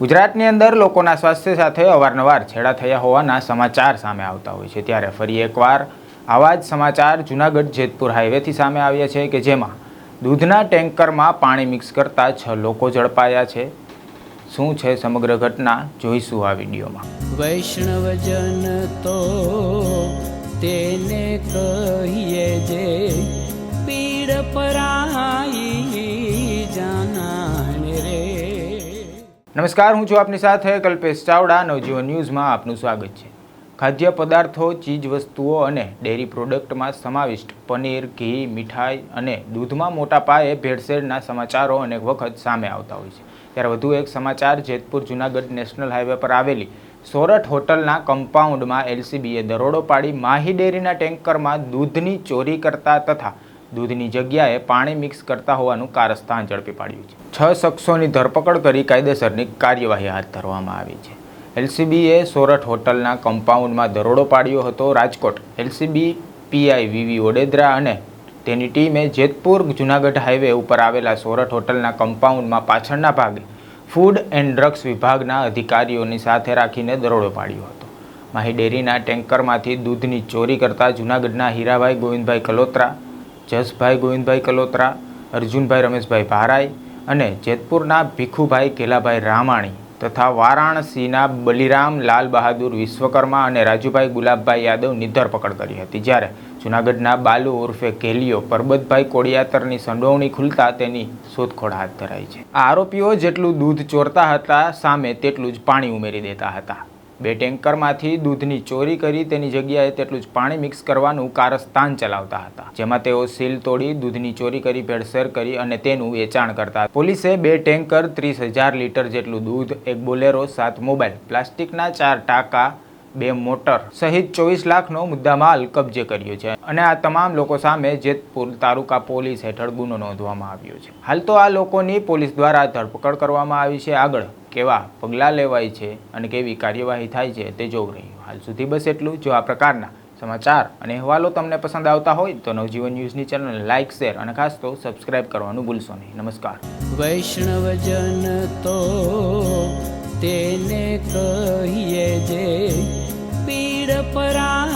ગુજરાતની અંદર લોકોના સ્વાસ્થ્ય સાથે અવારનવાર છેડા થયા હોવાના સમાચાર સામે આવતા હોય છે. ત્યારે ફરી એકવાર આવા જ સમાચાર જૂનાગઢ જેતપુર હાઈવેથી સામે આવ્યા છે કે જેમાં દૂધના ટેન્કરમાં પાણી મિક્સ કરતા છ લોકો ઝડપાયા છે. શું છે સમગ્ર ઘટના? જોઈશું આ વિડીયોમાં. વૈષ્ણવજન તો તેને કહીએ જે પીડ પરાઈ નમસ્કાર, હું છું આપની સાથે કલ્પેશ ચાવડા, નવજીવન ન્યૂઝમાં આપનું સ્વાગત છે. ખાદ્ય પદાર્થો, ચીજ વસ્તુઓ અને ડેરી પ્રોડક્ટમાં સમાવિષ્ટ પનીર, ઘી, મીઠાઈ અને દૂધમાં મોટા પાયે ભેળસેળના સમાચારો અનેક વખત સામે આવતા હોય છે. ત્યારે વધુ એક સમાચાર, જેતપુર, જુનાગઢ નેશનલ હાઈવે પર આવેલી સોરઠ હોટલના કમ્પાઉન્ડમાં એલસીબીએ દરોડો પાડી માહી ડેરીના ટેન્કરમાં દૂધની ચોરી કરતા તથા દૂધની જગ્યાએ પાણી મિક્સ કરતા હોવાનું કારસ્થાન ઝડપી પાડ્યું છે. છ શખ્સોની ધરપકડ કરી કાયદેસરની કાર્યવાહી હાથ ધરવામાં આવી છે. એલસીબીએ સોરઠ હોટલના કમ્પાઉન્ડમાં દરોડો પાડ્યો હતો Rajkot. LCB, PI VV Odedara અને તેની ટીમે જેતપુર, જુનાગઢ હાઈવે ઉપર આવેલા સોરઠ હોટલના કમ્પાઉન્ડમાં પાછળના ભાગે ફૂડ એન્ડ ડ્રગ્સ વિભાગના અધિકારીઓની સાથે રાખીને દરોડો પાડ્યો હતો. માહી ડેરીના ટેન્કરમાંથી દૂધની ચોરી કરતા જુનાગઢના હીરાભાઈ ગોવિંદભાઈ કલોત્રા જસભાઈ ગોવિંદભાઈ કલોત્રા, અર્જુનભાઈ રમેશભાઈ ભારાઈ અને જેતપુરના ભીખુભાઈ કેલાભાઈ રામાણી તથા વારાણસીના બલિરામ લાલ બહાદુર વિશ્વકર્મા અને રાજુભાઈ ગુલાબભાઈ યાદવની ધરપકડ કરી હતી. જ્યારે જુનાગઢના બાલુ ઉર્ફે કેલિયો પરબતભાઈ કોડિયાતરની સંડોવણી ખુલતા તેની શોધખોળ હાથ ધરાઈ છે. આરોપીઓ જેટલું દૂધ ચોરતા હતા સામે તેટલું જ પાણી ઉમેરી દેતા હતા. બે ટેન્કરમાંથી દૂધની ચોરી કરી તેની જગ્યાએ તેટલું જ પાણી મિક્સ કરવાનું કારસ્તાન ચલાવતા હતા. જેમાં તેઓ સીલ તોડી દૂધની ચોરી કરી, ભેળસેળ કરી અને તેનું વેચાણ કરતા પોલીસે બે ટેન્કર ત્રીસ હજાર લીટર જેટલું દૂધ, એક બોલેરો, સાત મોબાઈલ, પ્લાસ્ટિકના ચાર ટાંકા, બે મોટર સહિત ચોવીસ લાખનો મુદ્દામાલ કબજે કર્યો છે અને આ તમામ લોકો સામે જેતપુર તાલુકા પોલીસ હેઠળ ગુનો નોંધવામાં આવ્યો છે. હાલ તો આ લોકોની પોલીસ દ્વારા ધરપકડ કરવામાં આવી છે. આગળ કેવા પગલાં લેવાય છે અને કેવી કાર્યવાહી થાય છે તે જોવું રહ્યું. હાલ સુધી બસ એટલું. જો આ પ્રકારના સમાચાર અને અહેવાલો તમને પસંદ આવતા હોય તો નવજીવન ન્યૂઝની ચેનલને લાઇક, શેર અને ખાસ તો સબસ્ક્રાઇબ કરવાનું ભૂલશો નહીં. નમસ્કાર. વૈષ્ણવજન તો તેને કહીએ જે પીડ પરાઈ